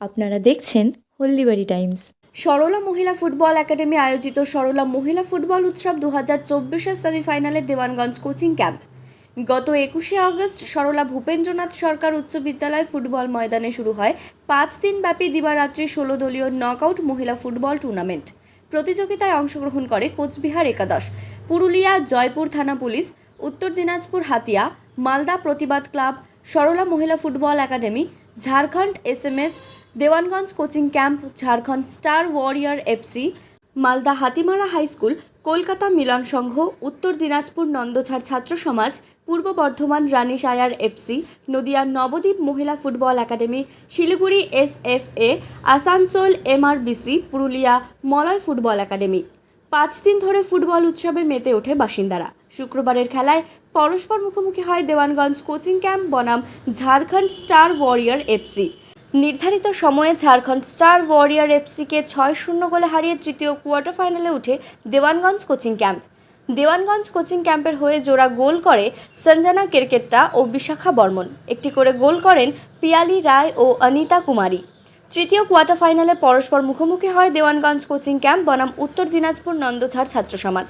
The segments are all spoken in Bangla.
আপনারা দেখছেন হলদিবাড়ি টাইমস। সরলা মহিলা ফুটবল একাডেমি আয়োজিত সরলা মহিলা ফুটবল উৎসব দু হাজার চব্বিশের সেমিফাইনালে দেওয়ানগঞ্জ কোচিং ক্যাম্প। গত একুশে আগস্ট সরলা ভূপেন্দ্রনাথ সরকার উচ্চ বিদ্যালয় ফুটবল ময়দানে শুরু হয় পাঁচ দিনব্যাপী দিবারাত্রি ষোলো দলীয় নকআউট মহিলা ফুটবল টুর্নামেন্ট। প্রতিযোগিতায় অংশগ্রহণ করে কোচবিহার একাদশ, পুরুলিয়া, জয়পুর থানা পুলিশ, উত্তর দিনাজপুর হাতিয়া, মালদা প্রতিবাদ ক্লাব, সরলা মহিলা football academy, Jharkhand SMS Dewanganj coaching camp, Jharkhand star warrior FC Malda Hatimara high school, Kolkata Milan Sangha, Uttar Dinajpur Nandajhar ছাত্র সমাজ, পূর্ব বর্ধমান রানী সায়ার এফসি নদিয়ার নবদ্বীপ মহিলা football academy, Siliguri S F A, Asansol MRBC Purulia Malay football academy. পাঁচ দিন ধরে ফুটবল উৎসবে মেতে ওঠে বাসিন্দারা। শুক্রবারের খেলায় পরস্পর মুখোমুখি হয় দেওয়ানগঞ্জ কোচিং ক্যাম্প বনাম ঝাড়খণ্ড স্টার ওয়ারিয়ার এফসি নির্ধারিত সময়ে ঝাড়খণ্ড স্টার ওয়ারিয়ার এফসিকে ছয় শূন্য গোলে হারিয়ে তৃতীয় কোয়ার্টার ফাইনালে উঠে Dewanganj coaching camp. Dewanganj coaching ক্যাম্পের হয়ে জোড়া গোল করে সঞ্জনা কেরকেট্টা ও বিশাখা বর্মন। একটি করে গোল করেন পিয়ালি রায় ও অনিতা কুমারী। তৃতীয় কোয়ার্টার ফাইনালে পরস্পর মুখোমুখি হয় দেওয়ানগঞ্জ কোচিং ক্যাম্প, বনাম উত্তর দিনাজপুর নন্দঝাড় ছাত্র সমাজ।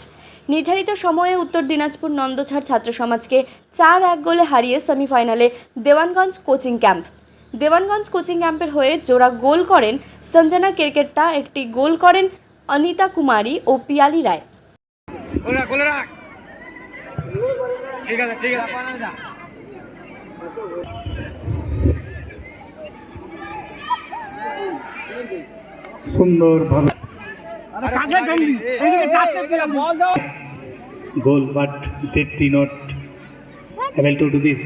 নির্ধারিত সময়ে উত্তর দিনাজপুর নন্দঝাড় ছাত্র সমাজকে চার এক গোলে হারিয়ে সেমিফাইনালে Dewanganj coaching camp. Dewanganj coaching ক্যাম্পের হয়ে জোড়া গোল করেন সঞ্জনা কেরকেট্টা একটি গোল করেন অনিতা কুমারী ও পিয়ালি রায়। ঠিক আছে ঠিক আছে। সুন্দর ভালো not able to do this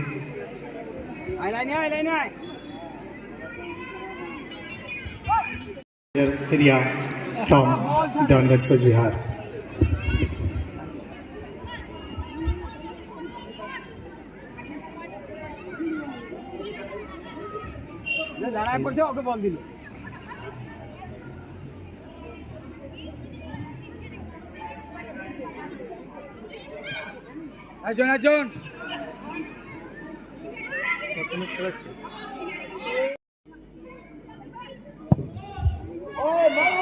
area from Dongaj Bihar দাঁড়ায় পড়ছে ওকে বল দিল একজন একজন Oh, my